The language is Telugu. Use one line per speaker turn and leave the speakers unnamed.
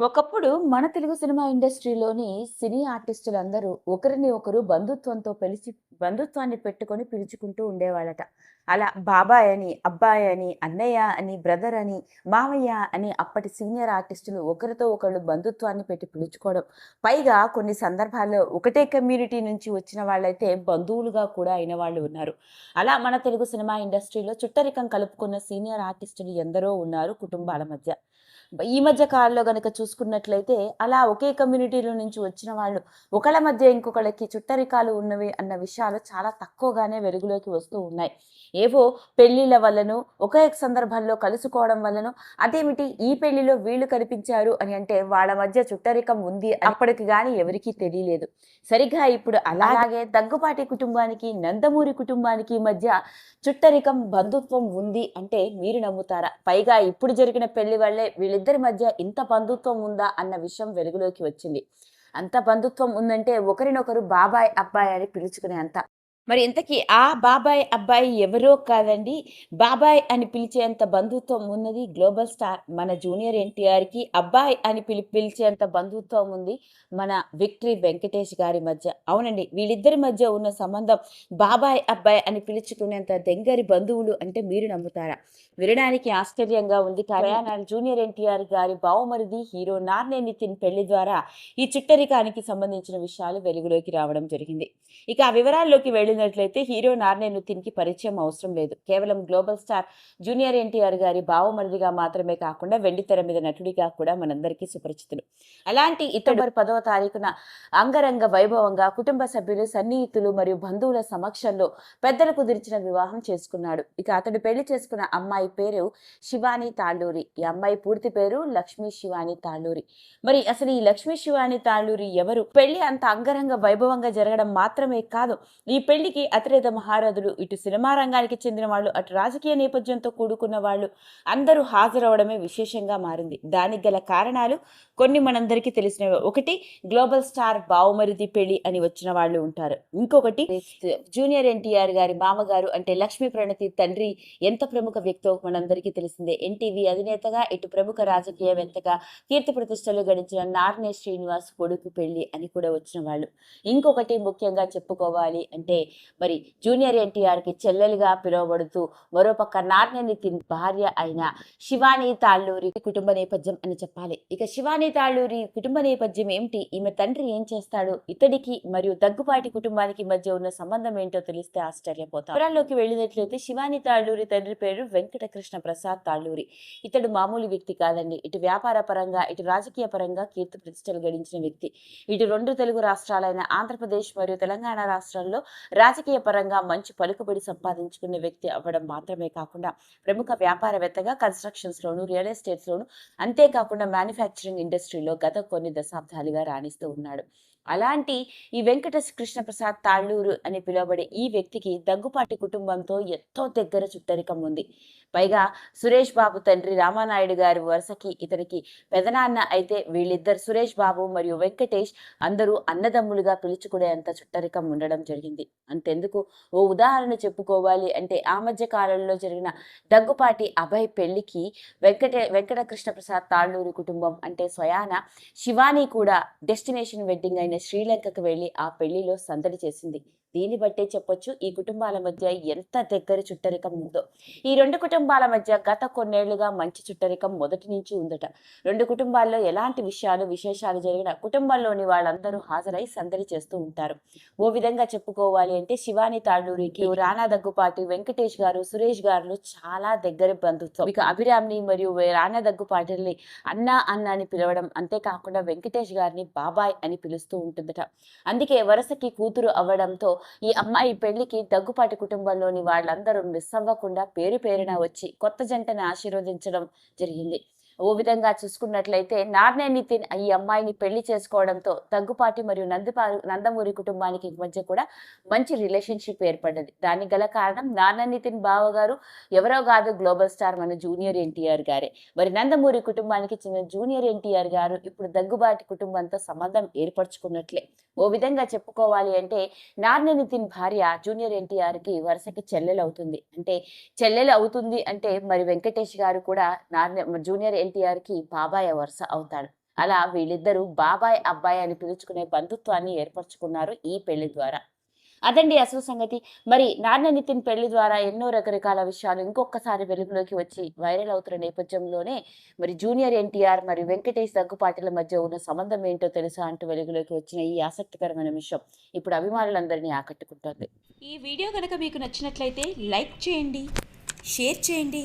ఒకప్పుడు మన తెలుగు సినిమా ఇండస్ట్రీలోని సినీ ఆర్టిస్టులు అందరూ ఒకరిని ఒకరు బంధుత్వంతో పిలిచి బంధుత్వాన్ని పెట్టుకొని పిలుచుకుంటూ ఉండేవాళ్ళట. అలా బాబాయ్ అని అబ్బాయి అని అన్నయ్య అని బ్రదర్ అని మావయ్య అని అప్పటి సీనియర్ ఆర్టిస్టులు ఒకరితో ఒకళ్ళు బంధుత్వాన్ని పెట్టి పిలుచుకోవడం. పైగా కొన్ని సందర్భాల్లో ఒకటే కమ్యూనిటీ నుంచి వచ్చిన వాళ్ళైతే బంధువులుగా కూడా అయిన వాళ్ళు ఉన్నారు. అలా మన తెలుగు సినిమా ఇండస్ట్రీలో చుట్టరికం కలుపుకున్న సీనియర్ ఆర్టిస్టులు ఎందరో ఉన్నారు కుటుంబాల మధ్య. ఈ మధ్య కాలంలో కనుక చూసుకున్నట్లయితే అలా ఒకే కమ్యూనిటీలో నుంచి వచ్చిన వాళ్ళు ఒకళ్ళ మధ్య ఇంకొకళ్ళకి చుట్టరికాలు ఉన్నవి అన్న విషయాలు చాలా తక్కువగానే వెలుగులోకి వస్తూ ఉన్నాయి. ఏవో పెళ్ళిళ్ళ వల్లనో ఒకే సందర్భంలో కలుసుకోవడం వల్లనో అదేమిటి ఈ పెళ్ళిలో వీళ్ళు కనిపించారు అని అంటే వాళ్ళ మధ్య చుట్టరికం ఉంది అప్పటికి కానీ ఎవరికీ తెలియలేదు. సరిగ్గా ఇప్పుడు అలాగే దగ్గుపాటి కుటుంబానికి నందమూరి కుటుంబానికి మధ్య చుట్టరికం బంధుత్వం ఉంది అంటే మీరు నమ్ముతారా? పైగా ఇప్పుడు జరిగిన పెళ్ళి వల్లే వీళ్ళిద్దరి మధ్య ఇంత బంధుత్వం ఉందా అన్న విషయం వెలుగులోకి వచ్చింది. అంత బంధుత్వం ఉందంటే ఒకరినొకరు బాబాయ్ అబ్బాయి అని పిలుచుకునే అంత మరి ఇంతకీ ఆ బాబాయ్ అబ్బాయి ఎవరో కాదండి. బాబాయ్ అని పిలిచేంత బంధుత్వం ఉన్నది గ్లోబల్ స్టార్ మన జూనియర్ ఎన్టీఆర్కి. అబ్బాయి అని పిలి పిలిచేంత బంధుత్వం ఉంది మన విక్టరీ వెంకటేష్ గారి మధ్య. అవునండి వీళ్ళిద్దరి మధ్య ఉన్న సంబంధం బాబాయ్ అబ్బాయి అని పిలుచుకునేంత దెంగరి బంధువులు అంటే మీరు నమ్ముతారా? వినడానికి ఆశ్చర్యంగా ఉంది. కానీ జూనియర్ ఎన్టీఆర్ గారి బావమరిది హీరో నార్నే నితిన్ పెళ్ళి ద్వారా ఈ చిట్టరికానికి సంబంధించిన విషయాలు వెలుగులోకి రావడం జరిగింది. ఇక ఆ వివరాల్లోకి వెళ్ళినట్లయితే హీరో నార్నే నితిన్కి పరిచయం అవసరం లేదు. కేవలం గ్లోబల్ స్టార్ జూనియర్ ఎన్టీఆర్ గారి బావమరిదిగా మాత్రమే కాకుండా వెండితెర మీద నటుడిగా కూడా మనందరికీ సుపరిచితులు. అలాంటి ఇతడు పదవ తారీఖున అంగరంగ వైభవంగా కుటుంబ సభ్యులు సన్నిహితులు మరియు బంధువుల సమక్షంలో పెద్దలు కుదిర్చిన వివాహం చేసుకున్నాడు. ఇక అతడు పెళ్ళి చేసుకున్న అమ్మాయి పేరు శివాని తాళ్ళూరి. ఈ అమ్మాయి పూర్తి పేరు లక్ష్మీ శివాని తాళ్ళూరి. మరి అసలు ఈ లక్ష్మీ శివాని తాళ్ళూరి ఎవరు? పెళ్ళి అంత అంగరంగ వైభవంగా జరగడం మాత్రం మాత్రమే కాదు ఈ పెళ్ళికి అతిరేత మహారథులు ఇటు సినిమా రంగానికి చెందిన వాళ్ళు అటు రాజకీయ నేపథ్యంతో కూడుకున్న వాళ్ళు అందరూ హాజరవడమే విశేషంగా మారింది. దానికి గల కారణాలు కొన్ని మనందరికీ తెలిసినవి. ఒకటి గ్లోబల్ స్టార్ బావుమరిది పెళ్ళి అని వచ్చిన వాళ్ళు ఉంటారు. ఇంకొకటి జూనియర్ ఎన్టీఆర్ గారి మామగారు అంటే లక్ష్మీ ప్రణతి తండ్రి ఎంత ప్రముఖ వ్యక్తో మనందరికీ తెలిసిందే. ఎన్టీవీ అధినేతగా ఇటు ప్రముఖ రాజకీయవేత్తగా కీర్తి ప్రతిష్టలు గడించిన నార్నే శ్రీనివాస్ కొడుకు పెళ్ళి అని కూడా వచ్చిన వాళ్ళు. ఇంకొకటి ముఖ్యంగా చెప్పుకోవాలి అంటే మరి జూనియర్ ఎన్టీఆర్కి చెల్లెలుగా పిలువబడుతూ మరోపక్క నార్నే నితిన్ భార్య అయిన శివాని తాళ్ళూరి కుటుంబ నేపథ్యం అని చెప్పాలి. ఇక శివాని తాళ్ళూరి కుటుంబ నేపథ్యం ఏమిటి? ఈమె తండ్రి ఏం చేస్తాడు? ఇతడికి మరియు దగ్గుపాటి కుటుంబానికి మధ్య ఉన్న సంబంధం ఏంటో తెలిస్తే ఆశ్చర్యపోతాం. వివరాల్లోకి వెళ్ళినట్లయితే శివాని తాళ్ళూరి తండ్రి పేరు వెంకటకృష్ణ ప్రసాద్ తాళ్ళూరి. ఇతడు మామూలు వ్యక్తి కాదండి. ఇటు వ్యాపార పరంగా ఇటు రాజకీయ పరంగా కీర్తి ప్రతిష్టలు గడించిన వ్యక్తి. ఇటు రెండు తెలుగు రాష్ట్రాలైన ఆంధ్రప్రదేశ్ మరియు తెలంగాణ తెలంగాణ రాష్ట్రంలో రాజకీయ పరంగా మంచి పలుకుబడి సంపాదించుకునే వ్యక్తి అవ్వడం మాత్రమే కాకుండా ప్రముఖ వ్యాపారవేత్తగా కన్స్ట్రక్షన్స్ లోను రియల్ ఎస్టేట్స్ లోను అంతేకాకుండా మ్యానుఫ్యాక్చరింగ్ ఇండస్ట్రీలో గత కొన్ని దశాబ్దాలుగా రాణిస్తూ ఉన్నాడు. అలాంటి ఈ వెంకట కృష్ణప్రసాద్ తాళ్ళూరు అని పిలువబడే ఈ వ్యక్తికి దగ్గుపాటి కుటుంబంతో ఎంతో దగ్గర చుట్టరికం ఉంది. పైగా సురేష్ బాబు తండ్రి రామానాయుడు గారి వరుసకి ఇతనికి పెదనాన్న అయితే వీళ్ళిద్దరు సురేష్ బాబు మరియు వెంకటేష్ అందరూ అన్నదమ్ములుగా పిలుచుకునేంత చుట్టరికం ఉండడం జరిగింది. అంతెందుకు? ఓ ఉదాహరణ చెప్పుకోవాలి అంటే ఆ మధ్య కాలంలో జరిగిన దగ్గుపాటి అభయ్ పెళ్ళికి వెంకటే వెంకట కృష్ణప్రసాద్ తాళ్ళూరు కుటుంబం అంటే స్వయాన శివాని కూడా డెస్టినేషన్ వెడ్డింగ్ అయిన శ్రీలంకకు వెళ్ళి ఆ పెళ్ళిలో సందడి చేసింది. దీన్ని బట్టే చెప్పొచ్చు ఈ కుటుంబాల మధ్య ఎంత దగ్గర చుట్టరికం ఉందో. ఈ రెండు కుటుంబాల మధ్య గత కొన్నేళ్ళుగా మంచి చుట్టరికం మొదటి నుంచి ఉందట. రెండు కుటుంబాల్లో ఎలాంటి విషయాలు విశేషాలు జరిగిన కుటుంబంలోని వాళ్ళందరూ హాజరై సందడి చేస్తూ ఉంటారు. ఓ విధంగా చెప్పుకోవాలి అంటే శివాని తాళ్ళూరికి రానా దగ్గుపాటి వెంకటేష్ గారు సురేష్ గారు చాలా దగ్గర బంధుత్వం. ఇక అభిరామ్ని మరియు రానా దగ్గుపాటిని అన్న అన్న అని పిలవడం అంతేకాకుండా వెంకటేష్ గారిని బాబాయ్ అని పిలుస్తూ ఉంటుందట. అందుకే వరుసకి కూతురు అవ్వడంతో ఈ అమ్మాయి పెళ్ళికి దగ్గుపాటి కుటుంబంలోని వాళ్ళందరూ మిస్ అవ్వకుండా పేరు పేరున వచ్చి కొత్త జంటని ఆశీర్వదించడం జరిగింది. ఓ విధంగా చూసుకున్నట్లయితే నార్నే నితిన్ ఈ అమ్మాయిని పెళ్ళి చేసుకోవడంతో దగ్గుపాటి మరియు నందిపా నందమూరి కుటుంబానికి మధ్య కూడా మంచి రిలేషన్షిప్ ఏర్పడ్డది. దానికి గల కారణం నాన్న నితిన్ బావ గారు ఎవరో కాదు గ్లోబల్ స్టార్ మన జూనియర్ ఎన్టీఆర్ గారే. మరి నందమూరి కుటుంబానికి చెందిన జూనియర్ ఎన్టీఆర్ గారు ఇప్పుడు దగ్గుబాటి కుటుంబంతో సంబంధం ఏర్పరచుకున్నట్లే. ఓ విధంగా చెప్పుకోవాలి అంటే నాన్న నితిన్ భార్య జూనియర్ ఎన్టీఆర్కి వరుసకి చెల్లెలు అవుతుంది అంటే చెల్లెలు అవుతుంది అంటే మరి వెంకటేష్ గారు కూడా నాన్న జూనియర్ ఎన్టీఆర్కి బాబాయ్ వరుస అవుతాడు. అలా వీళ్ళిద్దరూ బాబాయ్ అబ్బాయి అని పిలుచుకునే బంధుత్వాన్ని ఏర్పరచుకున్నారు ఈ పెళ్ళి ద్వారా. అదండి అసలు సంగతి. మరి నాన్న నితిన్ పెళ్ళి ద్వారా ఎన్నో రకరకాల విషయాలు ఇంకొకసారి వెలుగులోకి వచ్చి వైరల్ అవుతున్న నేపథ్యంలోనే మరి జూనియర్ ఎన్టీఆర్ మరి వెంకటేష్ దగ్గుపాటిల మధ్య ఉన్న సంబంధం ఏంటో తెలుసా అంటూ వెలుగులోకి వచ్చిన ఈ ఆసక్తికరమైన విషయం ఇప్పుడు అభిమానులందరినీ ఆకట్టుకుంటోంది.
ఈ వీడియో కనుక మీకు నచ్చినట్లయితే లైక్ చేయండి షేర్ చేయండి